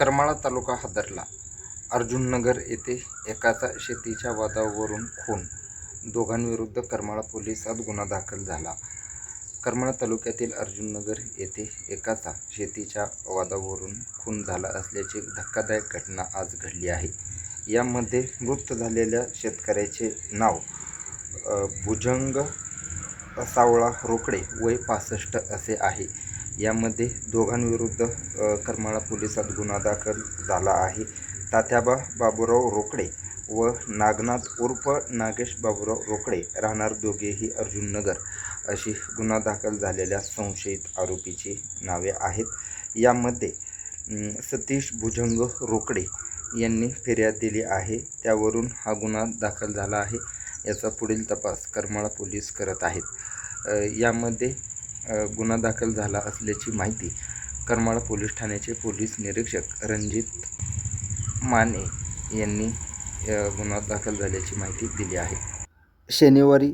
करमाळा तालुका हादरला. अर्जुननगर येथे एकाचा शेतीच्या वादावरून खून दोघांविरुद्ध करमाळा पोलिसात गुन्हा दाखल झाला. करमाळा तालुक्यातील अर्जुननगर येथे एकाचा शेतीच्या वादावरून खून झाला असल्याची धक्कादायक घटना आज घडली आहे. यामध्ये मृत झालेल्या शेतकऱ्याचे नाव भुजंग सावळा रोकडे वय पासष्ट असे आहे. यामध्ये दोघांविरुद्ध करमाळा पोलिसात गुन्हा दाखल झाला आहे. तात्याबा बाबूराव रोकडे व नागनाथ उर्फ नागेश बाबूराव रोकडे राहणार दोघेही अर्जुननगर अशी गुन्हा दाखल झालेल्या संशयित आरोपीची नावे आहेत. यामध्ये सतीश भुजंग रोकडे यांनी फिर्याद दिली आहे. त्यावरून हा गुन्हा दाखल झाला आहे याचा पुढील तपास करमाळा पोलीस करत आहेत. यामध्ये गुन्हा दाखल झाला असल्याची माहिती करमाळा पोलीस ठाण्याचे पोलीस निरीक्षक रणजित माने यांनी गुन्हा दाखल झाल्याची माहिती दिली आहे. शनिवारी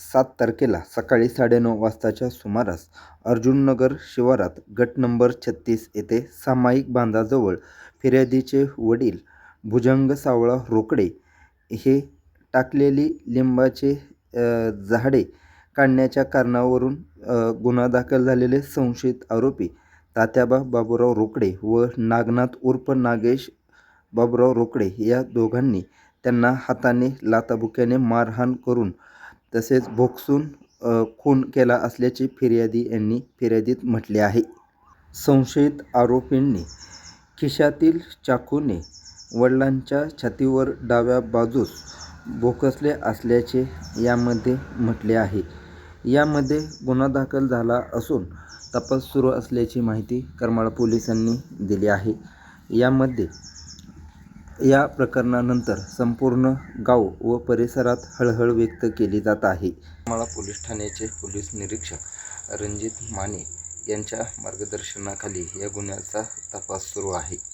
सात तारखेला सकाळी साडेनऊ वाजताच्या सुमारास अर्जुननगर शिवारात गट नंबर छत्तीस येथे सामायिक बांधाजवळ फिर्यादीचे वडील भुजंग सावळा रोकडे हे टाकलेली लिंबाचे झाडे काढण्याच्या कारणावरून गुन्हा दाखल झालेले संशयित आरोपी तात्याबा बाबूराव रोकडे व नागनाथ उर्फ नागेश बाबूराव रोकडे या दोघांनी त्यांना हाताने लाताबुक्याने मारहाण करून तसेच भोगसून खून केला असल्याचे फिर्यादी यांनी फिर्यादीत म्हटले आहे. संशयित आरोपींनी खिशातील चाकूने वडिलांच्या छातीवर डाव्या बाजूस भोकसले असल्याचे यामध्ये म्हटले आहे. यामध्ये गुन्हा दाखल झाला असून तपास सुरू असल्याची माहिती करमाळा पोलिसांनी दिली आहे. यामध्ये या प्रकरणानंतर संपूर्ण गाव व परिसरात हळहळ व्यक्त केली जात आहे. करमाळा पोलीस ठाण्याचे पोलीस निरीक्षक रणजित माने यांच्या मार्गदर्शनाखाली या गुन्ह्याचा तपास सुरू आहे.